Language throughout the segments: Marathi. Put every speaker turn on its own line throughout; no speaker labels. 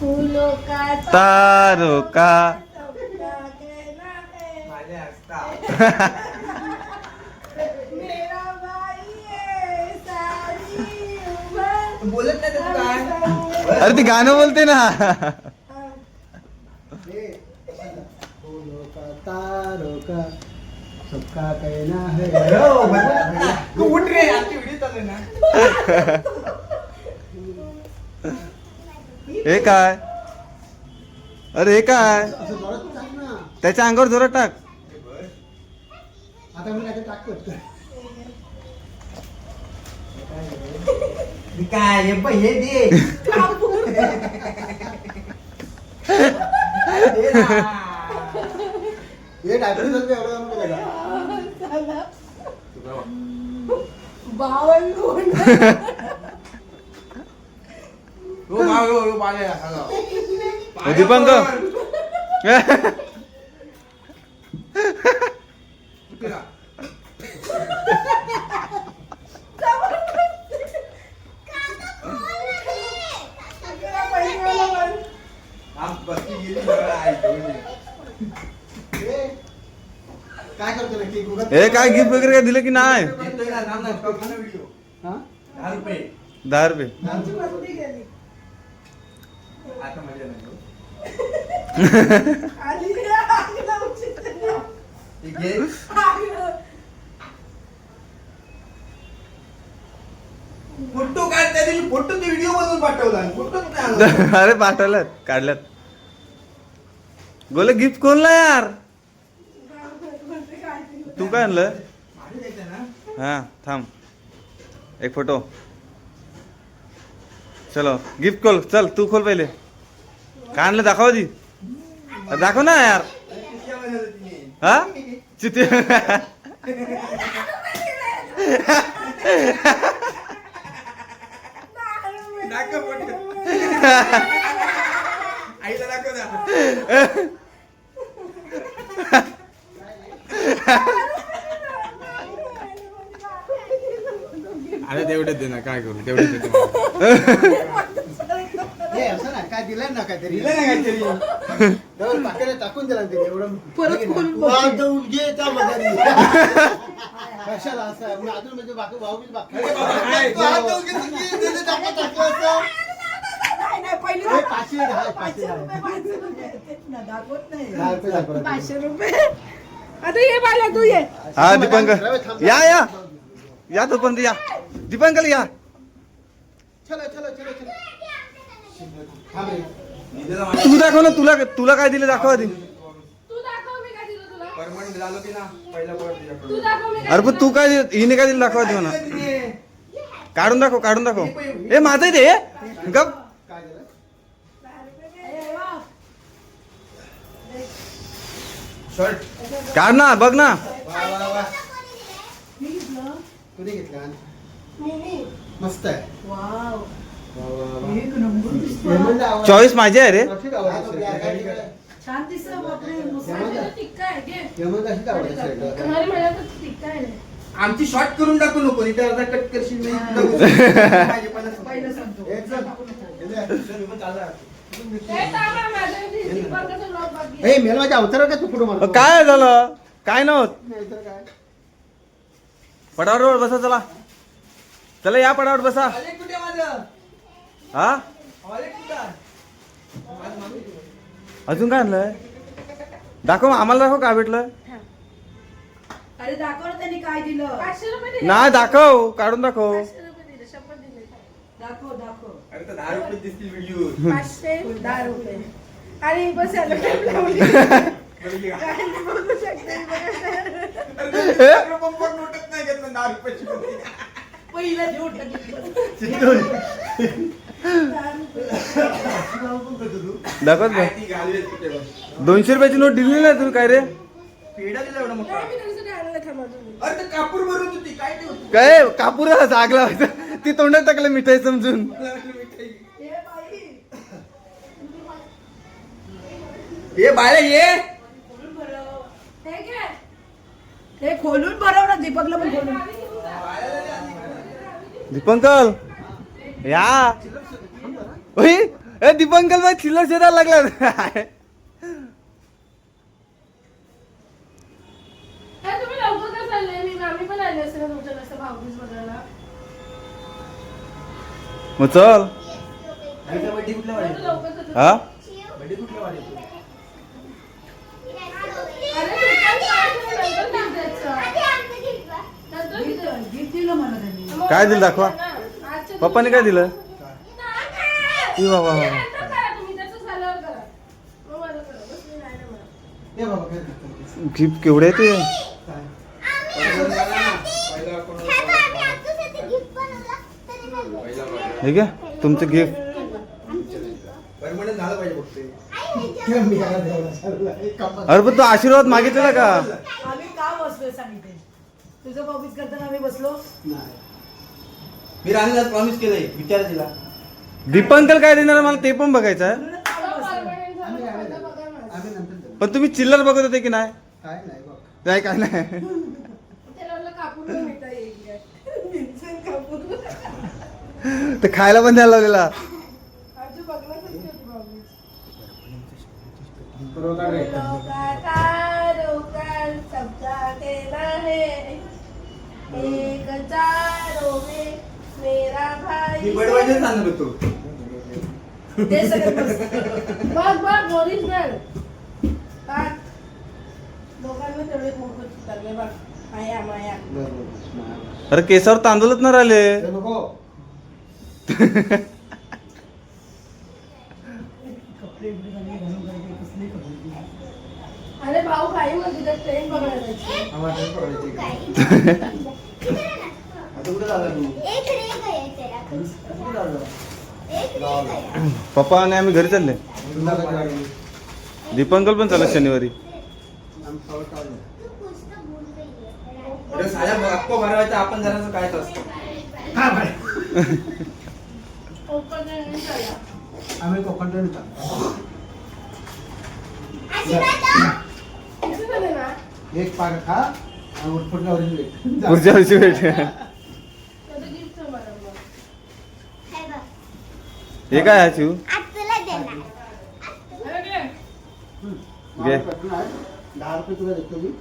फूलों का
तारो का।
है मेरा भाई है सारी उम्र
बोलत नाही तर काय?
अरे ती गाणं बोलते ना.
तारों का सबका कहना है
तू उठ रे आमची व्हिडिओ चालू आहे ना.
हे काय? अरे हे काय? त्याच्या अंगावर जोरात टाक.
आता मी काय टाकतो.
हे काय हे पण हे दे. दे ना.
हे डायबिटीस असते एवढं जमलं का?
बावन तो
방금? हे
काय
गिफ्ट वगैरे काय दिलं की नाही
दहा रुपये आता मजा नाही.
आली. आग लावून
घे.
आग लाव-
फोटो काढ त्या दिवशी फोटो ते व्हिडिओ मधून पाठवला. फोटो नाही आला.
अरे पाठवल्यात काढल्यात. गोले गिफ्ट कोणला यार? तू काय आणलं? हा थांब. एक फोटो. चलो गिफ्ट खोल चल तू खोल पहिले. काय आणलं? दाखव आधी. दाखव ना यार. हा? चिते
अरे तेवढेच दे ना काय करू? तेवढेच दे
हे असं ना काय दिलं ना काहीतरी
दिलं ना काहीतरी
तर पाकिटात टाकून दिला एवढं
परत खोलून बघ.
घे त्या. कशाला असं मग अजून म्हणजे बाकी भाऊ बी बाकी
अरे बाबा, काय?
तू हात देऊन घे, तू घे, तिने टाकलं, टाकलं असं.
नाही, नाही, पहिली
हे पाचशे आहे, पाचशे
पाचशे
आहे.
रुपये, पाचशे रुपये. तेच ना, दाखवत नाही.
दहा रुपये दाखवला.
पाचशे रुपये आता ये बाला तू ये
हा दीपंकर या या या तोपर्यंत या दीपंकर या
चलो चलो चलो चलो.
ना.
तू दाखव ना तुला तुला काय दिलं दाखव आधी.
तू दाखव मी काय दिलं तुला.
परमनंट झालं ती ना पहिला पॉइंट
तू
तुझ्याकडून
दाखव मी काय
अरे पण तू काय हिने काय दिलं दाखव
दिलं तिने.
काढून दाखव काढून दाखव. ए माझं आहे ते गप. काढ ना बघ ना.
घेतलं.
कुणी मस्त आहे.
चॉईस माझी आहे रे.
छान दिसतं बापरे. टिक्का आहे घे. टिक्का आहे.
आमची शॉर्ट करून टाकू नको इथे अर्धा कट करशील मी इथं घुसून. माझे पहिलं सांगतो.
पहिलं सांगतो.
हे चल. हे दे.
चल, मग चालला.
हे टाका माझ्या बाकी
अवतारावर काय तू फोटो मारतो?
काय झालं? काय नव्हत?
नाही तर काय?
पडावर बसा चला. चला या पडावर बसा. हा. अजून काय आणलंय? दाखव आम्हाला दाखव काय भेटलं.
अरे दाखव ना त्यांनी काय दिलं. पाचशे रुपये दिले.
नाही दाखव काढून दाखव.
पाचशे रुपये दिले शपथ दिले. दाखव दाखव.
अरे तर दहा रुपये दिसतील व्हिडिओ
पाचशे? दहा रुपये. आणि बस याला टेप लावली काय बघू शकते
पंपावर नोटच नाही घेतलं दहा रुपयाची
पहिला देऊ टाकली
दाखवत. दोनशे रुपयाची नोट दिली नाही तुम्ही काय रे?
पेढा दिला एवढा मोठा.
मी तुमचं आणलं थांबा तुम्ही
अरे ते कापूर भरत होती काय
काय कापूर आग लावायचं. ती तोंडात टाकलं मिठाई समजून.
हे बाई
हे बाळे ये
खोलून भरव. हे खोलून भरव ना दीपकला पण खोलून.
दीपंकल! या! ए दीपंकल भाई चिल्लर शोधायला लागला.
काय तुम्ही लवकर का चालले मी आम्ही पण आले असते ना तुमच्या कसं भाऊबीज बघायला
मग चल
आईचा बड्डे कुठल्या
नाही
वाडीत
तर लवकर जातो.
हा
बड्डे कुठल्या वाडीत
अरे तू पण काय केलं? नंतर gift द्यायचं. नंतर gift द्यायचं.
गिफ्ट दिलं मला त्यांनी
मग
काय दिलं दाखवा? पप्पाने काय दिलं ई बाबा. गिफ्ट केवढे आहे ते
काय? पहिला झाला ना? पहिला कोणाला
हे घ्या तुमचं गिफ्ट अरे पण तू आशीर्वाद मागितलेला का
आम्ही का बसलोय सांगितले तुझं करताना आम्ही बसलो
नाही.
मी राणीला प्रॉमिस केलंय विचार तिला
दीपंकल काय देणार मला ते पण बघायचं आहे
आम्ही नंतर.
पण तुम्ही चिल्लर बघत होते की नाही
काय नाही बघ
काय काय नाही
त्याला म्हणलं कापूर पण मिळता येईल काय. भीमसेन कापूर.
ते खायला पण द्यायला लावलेला.
बरोबर आहे.
फूलों का तारों का सबका कहना एक चारों में मेरा
मी
भाई
बडवायचं सांगत होतो.
ते सगळं बस.
बघ बघ ओरिजिनल बघ. दोघांना तेवढे मोठं चितारले बघ. माया माया.
बरोबर.
अरे केसावर तांदूळच न राहिले.
हे नको.
अरे भाऊ काही म्हणते त्या ट्रेन बघायला जायची.
आम्हाला पकडायची कुठे झाला तू कुठे झाला?
पप्पा आणि आम्ही घरी चालले? दीपंकल पण चालत शनिवारी.
आपण जरासं काय असतं?
हा. आम्ही कोकण ट्रेन चाललो.
किती झाले ना
एक पाक खा आणि उठपुटल्या वरील वेट.
पुढच्या वर्षी भेट
त्याचं gift आहे मला मग.
हे काय आहे शिव
घे.
दहा रुपये तुला देतो मी.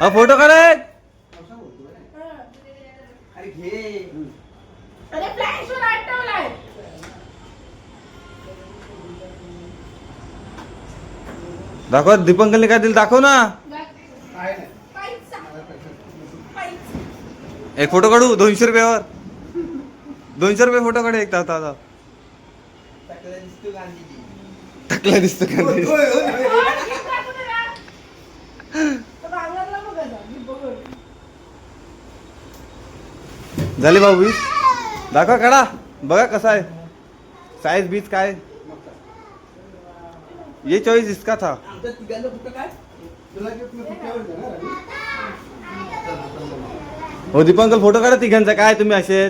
हा फोटो काढाय.
हा.
अरे घे
अरे फ्लॅश वर आटवलाय
दाखव दीपंकलने काय दिलं दाखव ना. एक फोटो काढू दोनशे रुपयावर. दोनशे रुपये फोटो काढू एक ताता ताता
टाकलं
टाकला दिसतो
गांधी
झाली भाऊ वीस. दाखवा काढा बघा कसा आहे. साईज बीज काय
काय.
ये चॉईस इसका था? हो दीपंकल फोटो काढा तिघांचा काय तुम्ही असे?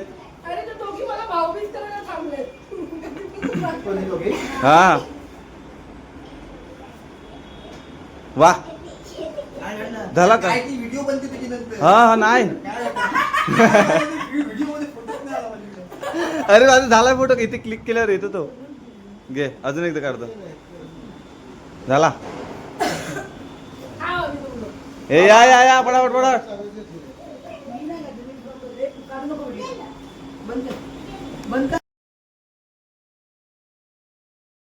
हा वा? झाला का? हा हा नाही. अरे माझा झाला फोटो इथे क्लिक केल्यावर येतो तो घे अजून एकदा काढतो झाला. ए या या या पडापट
पडा बंद